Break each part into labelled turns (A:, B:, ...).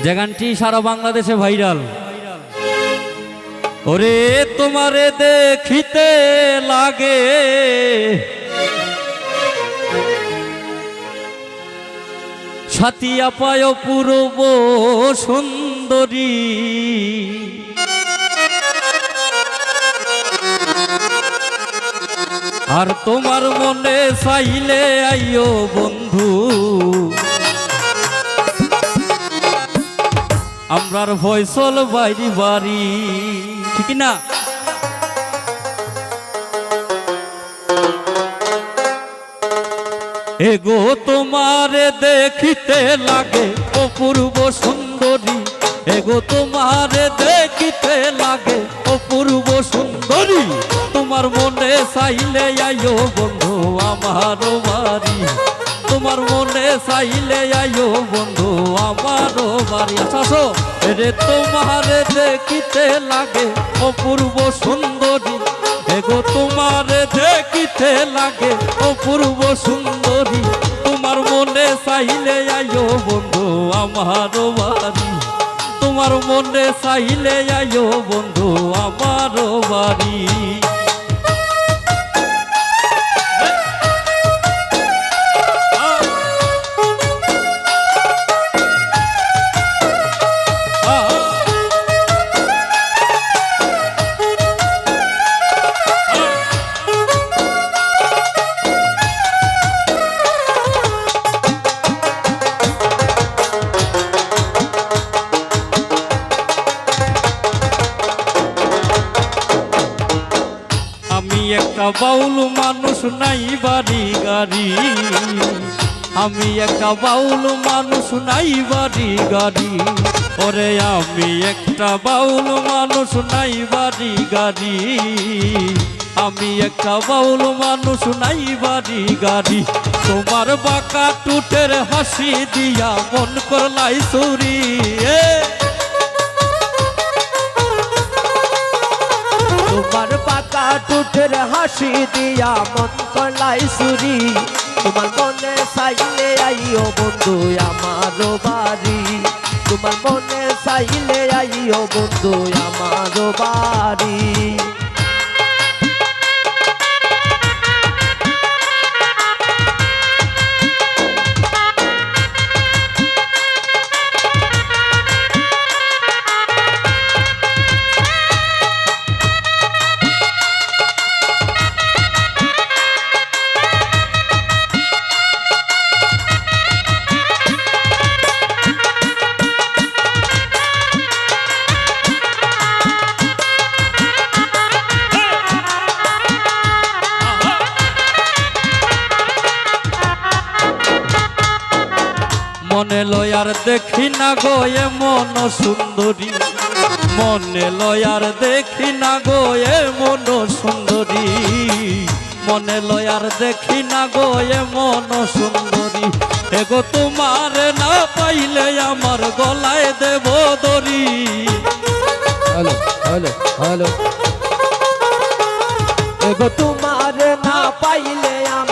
A: যে সারা বাংলাদেশে ভাইরাল। ওরে তোমারে দেখিতে লাগে। সাথিয়া পায় পূর্ব সুন্দরী। আর তোমার মনে চাইলে আইও বন্ধু। আমরার ফয়সল বাইরি বাড়ি। ঠিক না এগো তোমারে দেখিতে লাগে, অপূর্ব সুন্দরী। এগো তোমারে দেখিতে লাগে, অপূর্ব সুন্দরী। তোমার মনে চাইলে আইও বন্ধু আমার বাড়ি। তোমার মনে চাইলে আইও বন্ধু আমার বাড়ি আসো। রে তোমারে দেখিতে লাগে অপূর্ব সুন্দরী। এগো তোমার দেখিতে লাগে অপূর্ব সুন্দরী। তোমার মনে চাইলে আইও বন্ধু আমার বাড়ি। তোমার মনে চাইলে আইও বন্ধু আমার বাড়ি। একটা বাউল মানুষ নাই বাড়ি গাড়ি। আমি একটা বাউল মানুষ নাই বাড়ি গাড়ি। ওরে আমি একটা বাউল মানুষ নাই বাড়ি গাড়ি। আমি একটা বাউল মানুষ নাই বাড়ি গাড়ি। তোমার বাঁকা টুটের হাসি দিয়া মন করলাই চুরি এ
B: টুটের হাসি দিয়া মন কলাই সুরি। তোমার মনে সাইলে আইও বন্ধু আমার বাড়ি। তোমার মনে চাইলে আইও বন্ধু আমার বাড়ি।
A: মনে লয়ার দেখি না গো এ মন সুন্দরী। মনে লয়ার দেখি না গো এ মন সুন্দরী। মনে লয়ার দেখি না গো এ মন সুন্দরী। এগো তোমার না পাইলে আমার গলায় দেব দড়ি।
B: Hello hello hello. এগো তোমার না পাইলে আমি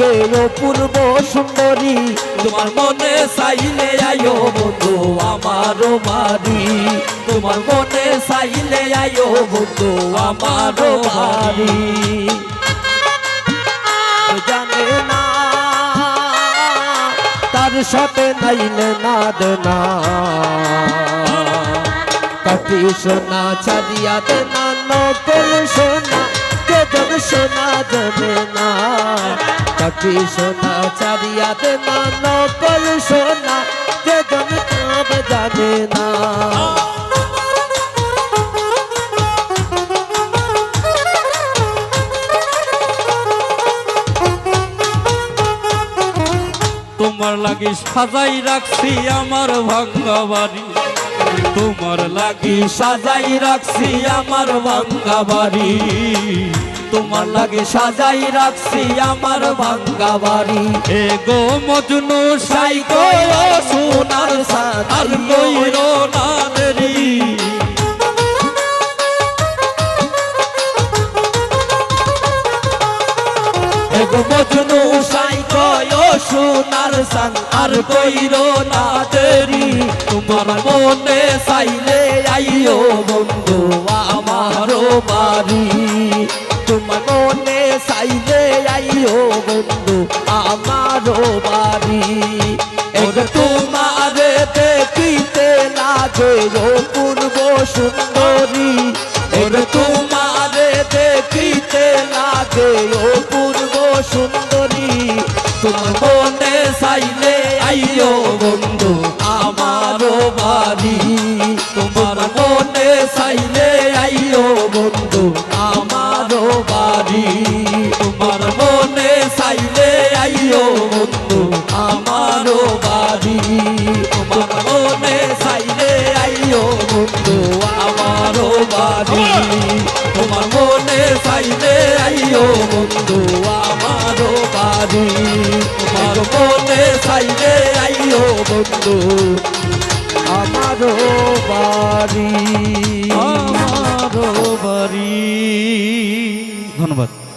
B: অপূর্ব সুন্দরী।
A: তোমার মনে চাইলে আইও বন্ধু আমার বাড়ি। তোমার মনে চাইলে আইও বন্ধু আমার বাড়ি।
B: জানে না তার সাথে নাইলে না। দেনা কাটি সোনা ছাড়িয়া দেনা নকল সোনা কেজন সোনা জানে না। কাটি সোনা দেনা নকল সোনা কেজন কাম জানে না।
A: তোমার লাগি সাজাই রাখছি আমার ভাঙ্গা বাড়ি তোমার লাগি সাজাই রাখছি আমার ভাঙ্গা বাড়ি
B: তোমার লাগে সাজাই রাখছি আমার ভাঙ্গা বাড়ি।
A: এ গো মজনু সাই গো সোনার সাদ আর কইর না দেরি।
B: এগো মজনু সাই কয় সোনার সান আর কইর না দেরি। তোমার মনে সাইলে আইও বন্ধু আমারও বাড়ি। মনে চাইলে আইও বন্ধু, আমারও বাড়ি। তোমার দেখিতে লাগে পূর্ব সুন্দরী। তোমার দেখিতে লাগে পূর্ব সুন্দরী। তোমার বন্ধু আমারও বাড়ি। তোমার মনে সাইডে আইও বন্ধু আমারও বাড়ি।
A: আমারও বাড়ি। ধন্যবাদ।